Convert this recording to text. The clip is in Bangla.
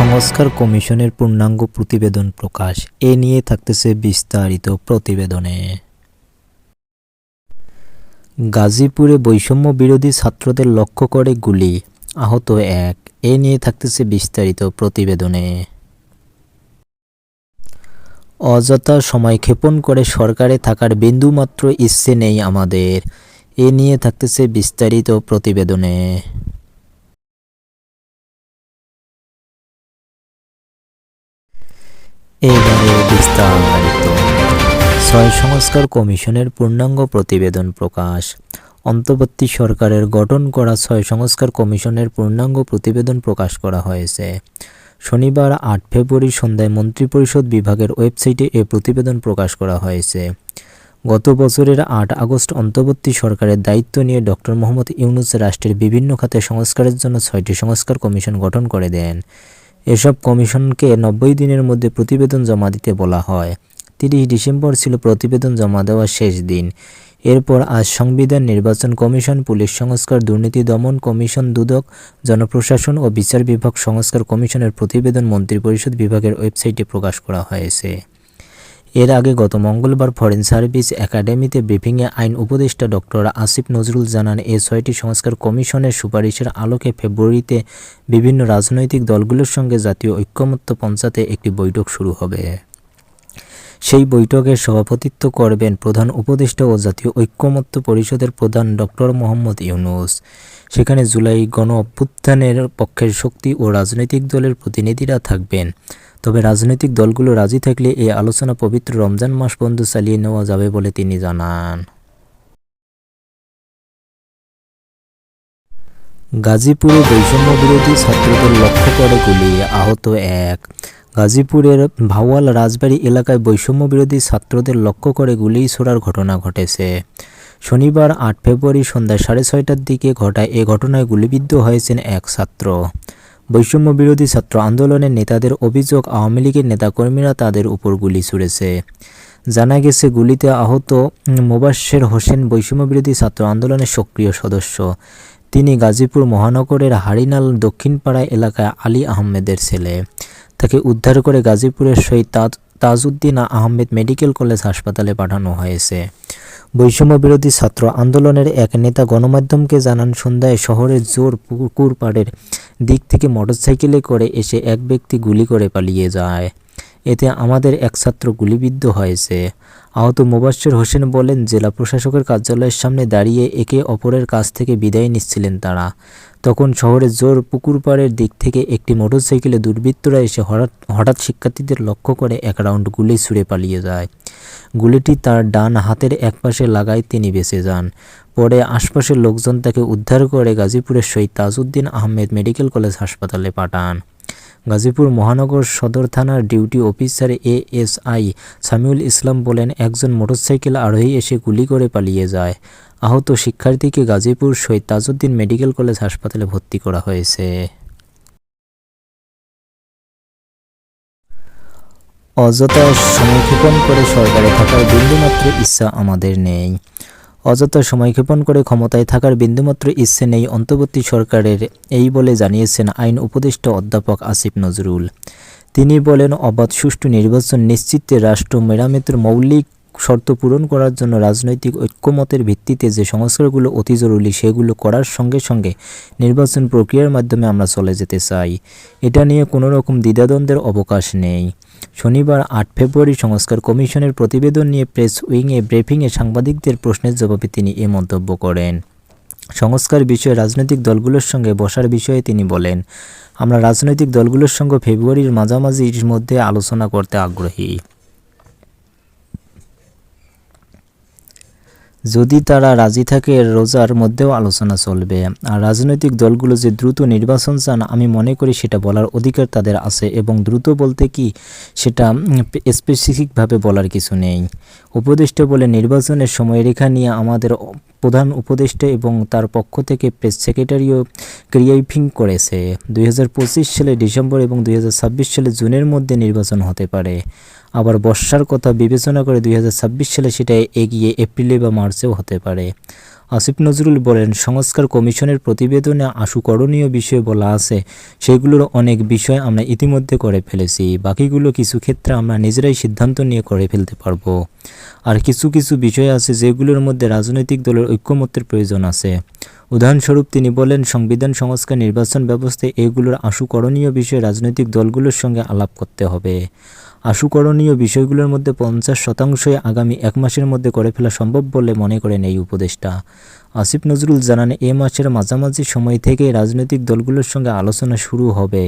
সংস্কার কমিশনের পূর্ণাঙ্গ প্রতিবেদন প্রকাশ। এ নিয়ে থাকতেছে বিস্তারিত প্রতিবেদনে। গাজীপুরে বৈষম্য বিরোধী ছাত্রদের লক্ষ্য করে গুলি, আহত এক। এ নিয়ে থাকতেছে বিস্তারিত প্রতিবেদনে। অযথা সময় ক্ষেপণ করে সরকারে থাকার বিন্দুমাত্র ইচ্ছে নেই আমাদের। এ নিয়ে থাকতেছে বিস্তারিত প্রতিবেদনে। এবারে বিস্তারিত। ছয় সংস্কার কমিশনের পূর্ণাঙ্গ প্রতিবেদন প্রকাশ। অন্তর্বর্তী সরকারের গঠন করা ছয় সংস্কার কমিশনের পূর্ণাঙ্গ প্রতিবেদন প্রকাশ করা হয়েছে। শনিবার আট ফেব্রুয়ারি সন্ধ্যায় মন্ত্রিপরিষদ বিভাগের ওয়েবসাইটে এ প্রতিবেদন প্রকাশ করা হয়েছে। গত বছরের আট আগস্ট অন্তর্বর্তী সরকারের দায়িত্ব নিয়ে ডক্টর মোহাম্মদ ইউনুস রাষ্ট্রের বিভিন্ন খাতে সংস্কারের জন্য ছয়টি সংস্কার কমিশন গঠন করে দেন। এসব কমিশনকে নব্বই দিনের মধ্যে প্রতিবেদন জমা দিতে বলা হয়। তিরিশ ডিসেম্বর ছিল প্রতিবেদন জমা দেওয়ার শেষ দিন। এরপর আজ সংবিধান নির্বাচন কমিশন, পুলিশ সংস্কার, দুর্নীতি দমন কমিশন, দুদক, জনপ্রশাসন ও বিচার বিভাগ সংস্কার কমিশনের প্রতিবেদন মন্ত্রিপরিষদ বিভাগের ওয়েবসাইটে প্রকাশ করা হয়েছে। এর আগে গত মঙ্গলবার ফরেন সার্ভিস একাডেমিতে ব্রিফিংয়ে আইন উপদেষ্টা ডক্টর আসিফ নজরুল জানান, এ ছয়টি সংস্কার কমিশনের সুপারিশের আলোকে ফেব্রুয়ারিতে বিভিন্ন রাজনৈতিক দলগুলোর সঙ্গে জাতীয় ঐক্যমত্য পঞ্চায়েতে একটি বৈঠক শুরু হবে। সেই বৈঠকে সভাপতিত্ব করবেন প্রধান উপদেষ্টা ও জাতীয় ঐক্যমত্য পরিষদের প্রধান ডক্টর মোহাম্মদ ইউনুস। সেখানে জুলাই গণ অভ্যুত্থানের পক্ষের শক্তি ও রাজনৈতিক দলের প্রতিনিধিরা থাকবেন। তবে রাজনৈতিক দলগুলো রাজি থাকলে এই আলোচনা পবিত্র রমজান মাস পর্যন্ত চালিয়ে নেওয়া যাবে বলে তিনি জানান। গাজীপুরে বৈষম্য বিরোধী ছাত্রদের লক্ষ্য করে গুলি, আহত এক। গাজীপুরের ভাওয়াল রাজবাড়ী এলাকায় বৈষম্য বিরোধী ছাত্রদের লক্ষ্য করে গুলি ছোড়ার ঘটনা ঘটেছে। শনিবার আট ফেব্রুয়ারি সন্ধ্যা সাড়ে ছয়টার দিকে ঘটায় এ ঘটনায় গুলিবিদ্ধ হয়েছেন এক ছাত্র। বৈষম্য বিরোধী ছাত্র আন্দোলনের নেতাদের অভিযোগ আওয়ামী লীগের নেতাকর্মীরা তাদের উপর গুলি ছুড়েছে। জানা গেছে, গুলিতে আহত মোবাশ্বের হোসেন বৈষম্য বিরোধী ছাত্র আন্দোলনের সক্রিয় সদস্য। তিনি গাজীপুর মহানগরের হারিনাল দক্ষিণপাড়া এলাকায় আলী আহমেদের ছেলে। তাকে উদ্ধার করে গাজীপুরের শহীদ তাজ তাজউদ্দিন আহমেদ মেডিকেল কলেজ হাসপাতালে পাঠানো হয়েছে। বৈষম্য বিরোধী ছাত্র আন্দোলনের এক নেতা গণমাধ্যমকে জানান, সন্ধ্যায় শহরের জোর পুকুর পাড়ের দিক থেকে মোটরসাইকেলে করে এসে এক ব্যক্তি গুলি করে পালিয়ে যায়। এতে আমাদের এক ছাত্র গুলিবিদ্ধ হয়েছে। আহত মোবাশ্বের হোসেন বলেন, জেলা প্রশাসকের কার্যালয়ের সামনে দাঁড়িয়ে একে অপরের কাছ থেকে বিদায় নিচ্ছিলেন তারা। তখন শহরের জোর পুকুর পাড়ের দিক থেকে একটি মোটরসাইকেলে দুর্বৃত্তরা এসে হঠাৎ হঠাৎ শিক্ষার্থীদের লক্ষ্য করে এক রাউন্ড গুলি ছুড়ে পালিয়ে যায়। গুলিটি তার ডান হাতের একপাশে লাগায় তিনি বেঁচে যান। পরে আশপাশের লোকজন তাকে উদ্ধার করে গাজীপুরের শহীদ তাজউদ্দিন আহমেদ মেডিকেল কলেজ হাসপাতালে পাঠান। গাজীপুর মহানগর সদর থানার duty officer A S I Samiul Islam বলেন, একজন মোটরসাইকেল আরোহী এসে গুলি করে পালিয়ে যায়। আহত শিক্ষার্থীকে গাজীপুর শহীদ তাজউদ্দিন মেডিকেল কলেজ হাসপাতালে ভর্তি করা হয়েছে। অযথা সময়ক্ষেপণ করে সরকারে থাকার বিন্দুমাত্র ইচ্ছা আমাদের নেই। অযথা সময়ক্ষেপণ করে ক্ষমতায় থাকার বিন্দুমাত্র ইচ্ছে নেই অন্তর্বর্তী সরকারের, এই বলে জানিয়েছেন আইন উপদেষ্টা অধ্যাপক আসিফ নজরুল। তিনি বলেন, অবাধ, সুষ্ঠু নির্বাচন নিশ্চিতে রাষ্ট্র মেরামতের মৌলিক শর্ত পূরণ করার জন্য রাজনৈতিক ঐক্যমতের ভিত্তিতে যে সংস্কারগুলো অতি জরুরি সেগুলো করার সঙ্গে সঙ্গে নির্বাচন প্রক্রিয়ার মাধ্যমে আমরা চলে যেতে চাই। এটা নিয়ে কোনো রকম দ্বিধাদ্বন্দ্বের অবকাশ নেই। শনিবার আট ফেব্রুয়ারি সংস্কার কমিশনের প্রতিবেদন নিয়ে প্রেস উইংয়ে ব্রিফিংয়ে সাংবাদিকদের প্রশ্নের জবাবে তিনি এ মন্তব্য করেন। সংস্কার বিষয়ে রাজনৈতিক দলগুলোর সঙ্গে বসার বিষয়ে তিনি বলেন, আমরা রাজনৈতিক দলগুলোর সঙ্গে ফেব্রুয়ারির মাঝামাঝির মধ্যে আলোচনা করতে আগ্রহী। যদি তারা রাজি থাকে, রোজার মধ্যেও আলোচনা চলবে। আর রাজনৈতিক দলগুলো যে দ্রুত নির্বাচন চান, আমি মনে করি সেটা বলার অধিকার তাদের আছে এবং দ্রুত বলতে কি, সেটা স্পেসিফিকভাবে বলার কিছু নেই। উপদেষ্টা বলে, নির্বাচনের সময়রেখা নিয়ে আমাদের প্রধান উপদেষ্টা এবং তার পক্ষ থেকে প্রেস সেক্রেটারিও ক্রিয়াইফিং করেছে। দুই হাজার পঁচিশ সালে ডিসেম্বর এবং দুই হাজার ছাব্বিশ সালে জুনের মধ্যে নির্বাচন হতে পারে। আবার বর্ষার কথা বিবেচনা করে দুই হাজার ছাব্বিশ সালে সেটা এগিয়ে এপ্রিলে বা মার্চেও হতে পারে। আসিফ নজরুল বলেন, সংস্কার কমিশনের প্রতিবেদনে আশু করণীয় বিষয় বলা আছে। সেগুলোর অনেক বিষয় আমরা ইতিমধ্যে করে ফেলেছি। বাকিগুলো কিছু ক্ষেত্রে আমরা নিজেরাই সিদ্ধান্ত নিয়ে করে ফেলতে পারব। আর কিছু কিছু বিষয় আছে যেগুলোর মধ্যে রাজনৈতিক দলের ঐক্যমত্যের প্রয়োজন আছে। উদাহরণস্বরূপ তিনি বলেন, সংবিধান, সংস্কার, নির্বাচন ব্যবস্থায় এগুলোর আশুকরণীয় বিষয়ে রাজনৈতিক দলগুলোর সঙ্গে আলাপ করতে হবে। আশুকরণীয় বিষয়গুলোর মধ্যে পঞ্চাশ শতাংশই আগামী এক মাসের মধ্যে করে ফেলা সম্ভব বলে মনে করেন এই উপদেষ্টা। আসিফ নজরুল জানান, এ মাসের মাঝামাঝি সময় থেকে রাজনৈতিক দলগুলোর সঙ্গে আলোচনা শুরু হবে।